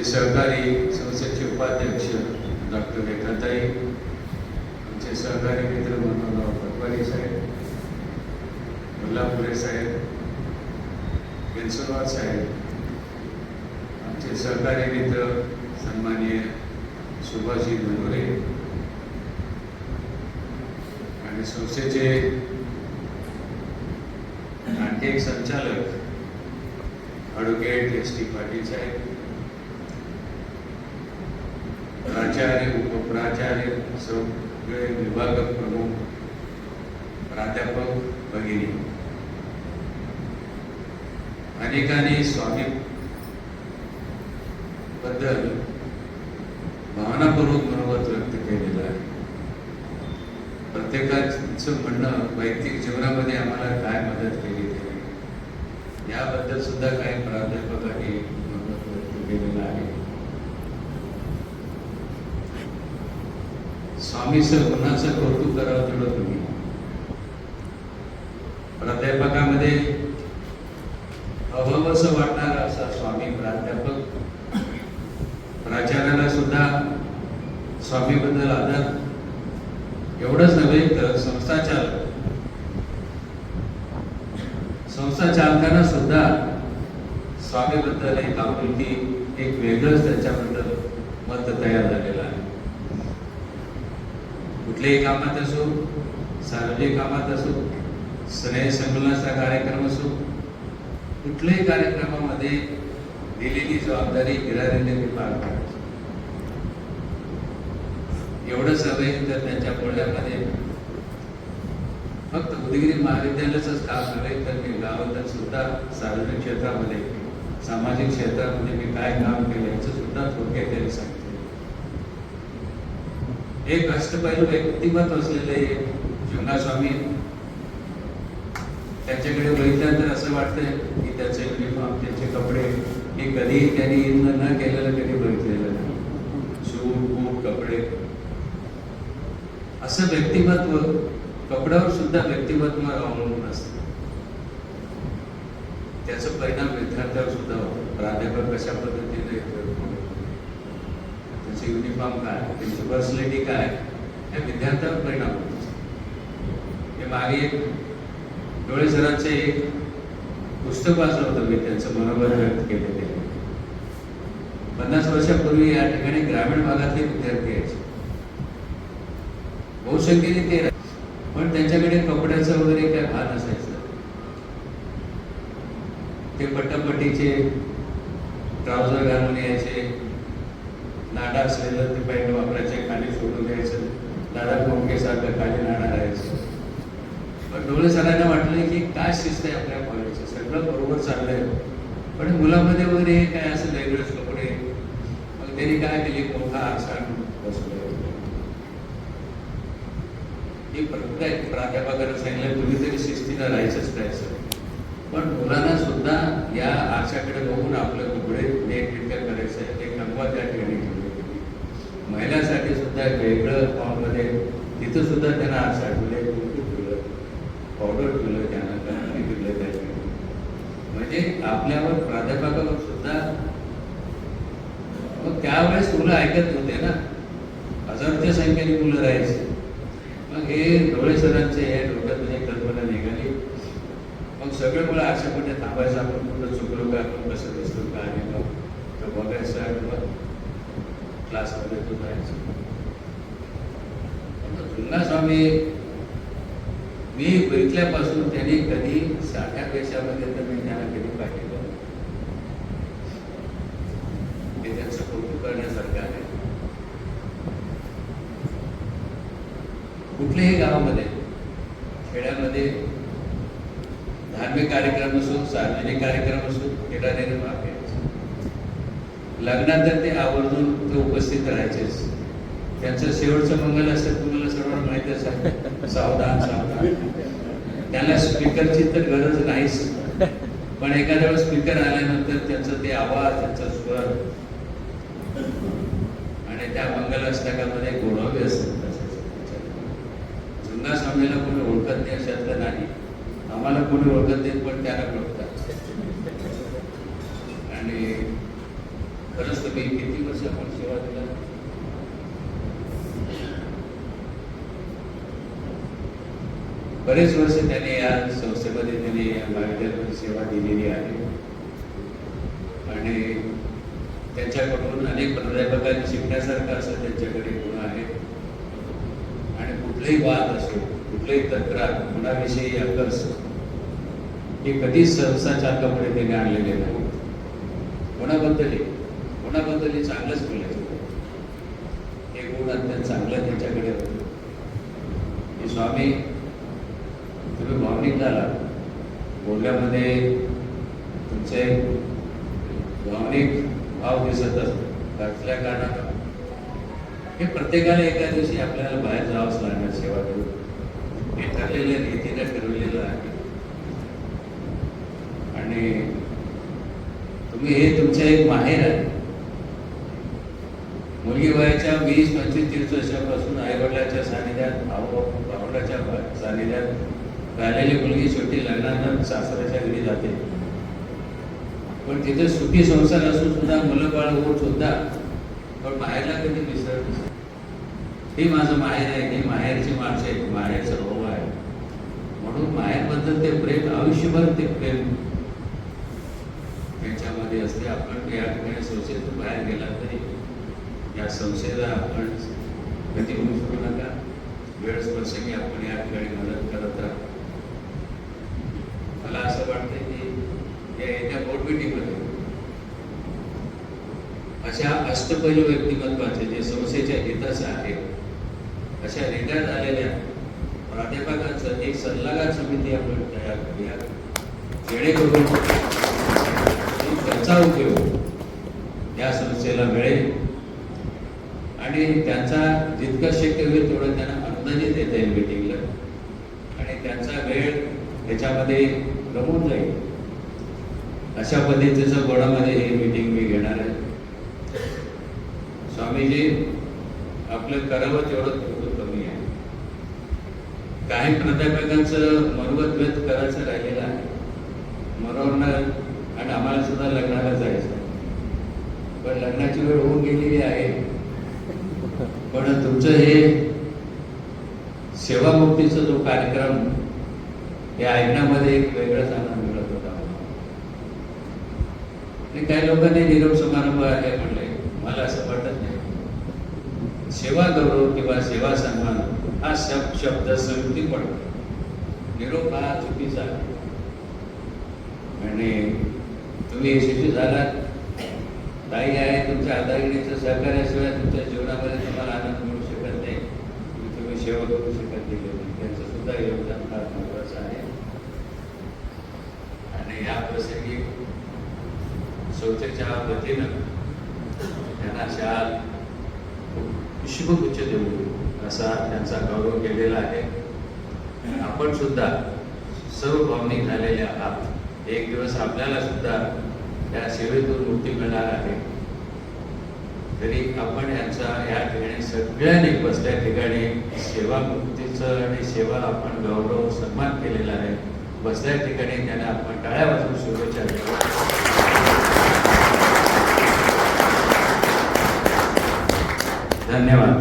आमचे सहकारी संस्थेचे उपाध्यक्ष डॉक्टर रेखाताई आमचे सहकारी मित्र मनोहरराव पटवारी साहेब कोल्हापुरे साहेब केन्सरवार साहेब आमचे सहकारी मित्र सन्माननीय सुभाषजी मनोरे आणि संस्थेचे आणखी एक संचालक ॲडव्होकेट एस टी पाटील साहेब प्राचार्य उपप्राचार्य सगळे विभाग प्रमुख प्राध्यापक भगिनी. अनेकांनी स्वामी बद्दल भावनापूर्वक मनोगत व्यक्त केलेलं आहे. प्रत्येकाचं म्हणणं वैयक्तिक जीवनामध्ये आम्हाला काय मदत केली त्याने याबद्दल सुद्धा काही प्राध्यापकांनी मनोगत व्यक्त केलेलं आहे. स्वामीचं गुणाचं कौतुक करावं तेवढं तुम्ही. प्राध्यापकामध्ये अभाव असं वाटणार असा स्वामी प्राध्यापक. प्राचार्याला सुद्धा स्वामीबद्दल आदर. एवढंच नव्हे तर संस्था चालक. संस्था चालकांना सुद्धा स्वामीबद्दल एक आपुलकी एक वेगळंच त्याच्याबद्दल मत तयार झालेलं आहे. कुठल्याही कामात असो सार्वजनिक कामात असो स्नेह संमेलनाचा कार्यक्रम असो कुठल्याही कार्यक्रमामध्ये दिलेली जबाबदारी गिरारीने मी पार पाडायची एवढंच हवे तर त्यांच्या बोलण्यामध्ये फक्त उदगिरी महाविद्यालयाचंच काम नव्हे तर मी गावातच सुद्धा सार्वजनिक क्षेत्रामध्ये सामाजिक क्षेत्रामध्ये मी काय काम केलं याचं सुद्धा थोडक्यात त्यांनी सांगितलं. एक अष्टपैलू व्यक्तिमत्व असलेले शिवनास्वामी त्यांच्याकडे बघितल्यानंतर असं वाटतंय की त्याचे युनिफॉर्म त्याचे कपडे हे कधी त्यांनी इन न केलेलं कधी बघितलेलं नाही. शूट बूट कपडे. असं व्यक्तिमत्व कपड्यावर सुद्धा व्यक्तिमत्व अवलंबून असतं. त्याचा परिणाम विद्यार्थ्यावर सुद्धा होतो. प्राध्यापक कशा पद्धतीने त्याचे युनिफॉर्म काय त्यांची पर्सनॅलिटी काय या विद्यार्थ्यावर परिणाम होतो. हे मागे एक डोळे सरांचे एक पुस्तक वाचलं होतं मी त्यांचं मनोबल व्यक्त केले ते. पन्नास वर्षापूर्वी या ठिकाणी ग्रामीण भागातले विद्यार्थी यायचे. बहुसंख्येने ते पण त्यांच्याकडे कपड्याचं वगैरे काय भान असायचं. ते पट्टापट्टीचे ट्राउझर घालून यायचे. नाडा असलेलं ते पहिलं वापरायचे खाली सोडून द्यायचं. दादा कोणके सारखं खाली नाडा राहायचं. पण डोळे सरांना वाटलं की काय शिस्त आहे आपल्या कॉलेजचं सगळं बरोबर चाललंय. पण मुलामध्ये वगैरे हे काय असं वेगळंच कपडे? मग त्यांनी काय केली? मोठा आरसा बसलो बसवला. ही प्रत्येक प्राध्यापकानं सांगितलं तुम्ही तरी शिस्तीनं राहायचंच राहायचं. पण मुलांना सुद्धा या आरशाकडे बघून आपलं कपडे नीट करायचं आहे ते कंगवा त्या ठिकाणी ठेवले महिलांसाठी सुद्धा एक वेगळं हॉलमध्ये तिथं सुद्धा त्यांना आज ठेवले कुंकू ठेवलं? पावडर ठेवलं त्यांना कंपनी ठेवलं त्या म्हणजे आपल्यावर प्राध्यापकावर सुद्धा मग त्यावेळेस मुलं ऐकत नव्हते ना. हजारच्या संख्येने मुलं राहायची. मग हे डोळे सरांचे हे डोक्यात म्हणजे कल्पना निघाली. मग सगळे मुलं अशा कुठे थांबायचं आपण कुठं चुकलो का आपण कसं दिसतो का आणि मग बघायचं मग क्लासमध्ये तो जायचं जुन्ना स्वामी मी बघितल्यापासून त्यांनी कधी साध्या देशामध्ये तर मी त्यांना कधी पाहिलेलं हे त्यांचं कौतुक करण्यासारखं आहे. कुठल्याही गावामध्ये खेड्यामध्ये धार्मिक कार्यक्रम असो सार्वजनिक कार्यक्रम असो क्रीडा निर्माण लग्नात तर ते आवर्जून ते उपस्थित राहायचेच त्यांचं शेवटचं मंगल असतं तुम्हाला सर्वांना माहिती असेल. सावधान सावधान. त्याला स्पीकरची तर गरज नाहीच. पण एखाद्या वेळेस स्पीकर आल्यानंतर त्यांचं ते आवाज त्यांचा स्वर. आणि त्या मंगलाष्टकामध्ये गोडावे असतात. जुना स्वामीला कोणी ओळखत नाही अशातलं नाही. आम्हाला कोणी ओळखत नाही पण त्याला ओळखतात आणि खरंच तुम्ही किती वर्ष आपण सेवा दिला बरेच वर्ष त्याने या संस्थेमध्ये त्यांनी या महाविद्यालयामध्ये सेवा दिलेली आहे. आणि त्यांच्याकडून अनेक प्राध्यापकांनी शिकण्यासारखं असं त्यांच्याकडे गुण आहेत. आणि कुठलाही वाद असो कुठलेही तक्रार कुणाविषयी अकर्स हे कधीच सहसा चालकापुढे त्यांनी आणलेले नाही. कोणाबद्दलही. कोणाबद्दलही चांगलंच बोलायचं. हे गुण अत्यंत चांगलं त्यांच्याकडे होतं. की स्वामी तुम्ही भावनिक झाला बोलण्यामध्ये तुमचे भावनिक भाव दिसत असतो. असल्या कारणानं हे प्रत्येकाला एका दिवशी आपल्याला बाहेर जावंच लागणार सेवा करून. हे ठरलेल्या रीतीने ठरवलेलं आहे. आणि तुम्ही हे तुमचं एक माहेर आहे. मुलगी वयाच्या वीस पंचवीस तीस वर्षापासून आईवडिलाच्या सानिध्यात भाऊ भावंडाच्या सानिध्यात राहिलेली मुलगी शेवटी लग्नानंतर सासऱ्याच्या घरी जाते. पण तिथे सुखी संसार असून सुद्धा मुलं बाळ होत सुद्धा पण माहेरला कधी विसरत हे माझं माहेर आहे हे माहेरची माणसं आहेत माहेरचं भाऊ आहे. म्हणून माहेरबद्दल ते प्रेम आयुष्यभर ते प्रेम त्यांच्यामध्ये असते. आपण या ठिकाणी संस्थेतून बाहेर गेला तरी या संस्थेला आपण कधी विसरू नका. वेळ प्रसंगी आपण या ठिकाणी मदत करत राहा. मला असं वाटतं की या येत्या बोर्ड मीटिंगमध्ये अशा अष्टपैलू व्यक्तिमत्वाचे जे संस्थेच्या हिताचं आहे अशा रिटायर झालेल्या प्राध्यापकांचं एक सल्लागार समिती आपण तयार करूया. जेणेकरून त्याचा उपयोग या संस्थेला मिळेल. आणि त्यांचा जितकं शक्य होईल तेवढं त्यांना अनुदानित देता येईल मिटिंगला आणि त्यांचा वेळ त्याच्यामध्ये रमून जाईल. अशा पद्धतीचं गोडामध्ये ही मिटिंग मी घेणार आहे. स्वामीजी आपलं करावं तेवढं थोडं कमी आहे. काही प्राध्यापकांचं मनोगत व्यक्त करायचं राहिलेलं आहे. मनोरंजन आणि आम्हाला सुद्धा लग्नाला जायचं पण लग्नाची वेळ होऊन गेलेली आहे. पण तुमचं हे सेवामुक्तीचा जो कार्यक्रम हे ऐकण्यामध्ये एक वेगळाच आनंद मिळत होता आणि काही लोकांनी निरोप समारंभ आले म्हणले. मला असं वाटत नाही. सेवा गौरव किंवा सेवा सन्मान हा शब्द शब्द संयुक्ती पडतो निरोप हा चुकीचा आणि तुम्ही यशस्वी झालात. ताई आहे तुमच्या आदागिरीचं सहकार्याशिवाय तुमच्या जीवनामध्ये तुम्हाला आनंद मिळू शकत नाही. तुम्ही सेवा करू शकत नाही. त्यांचं सुद्धा योगदान फार महत्वाचं आहे. आणि या प्रसंगी संस्थेच्या वतीनं त्यांना शाल शुभगुच्छ देऊ. असा त्यांचा गौरव केलेला आहे. आपण सुद्धा सर्व भावनिक झालेले आहात. एक दिवस आपल्याला सुद्धा त्या सेवेतून मुक्ती मिळणार आहे. तरी आपण यांचा या ठिकाणी सगळ्यांनी बसल्या ठिकाणी सेवा मुक्तीचं आणि सेवा आपण गौरव सन्मान केलेला आहे. बसल्या ठिकाणी त्यांना आपण टाळ्या वाजून शुभेच्छा देऊ धन्यवाद.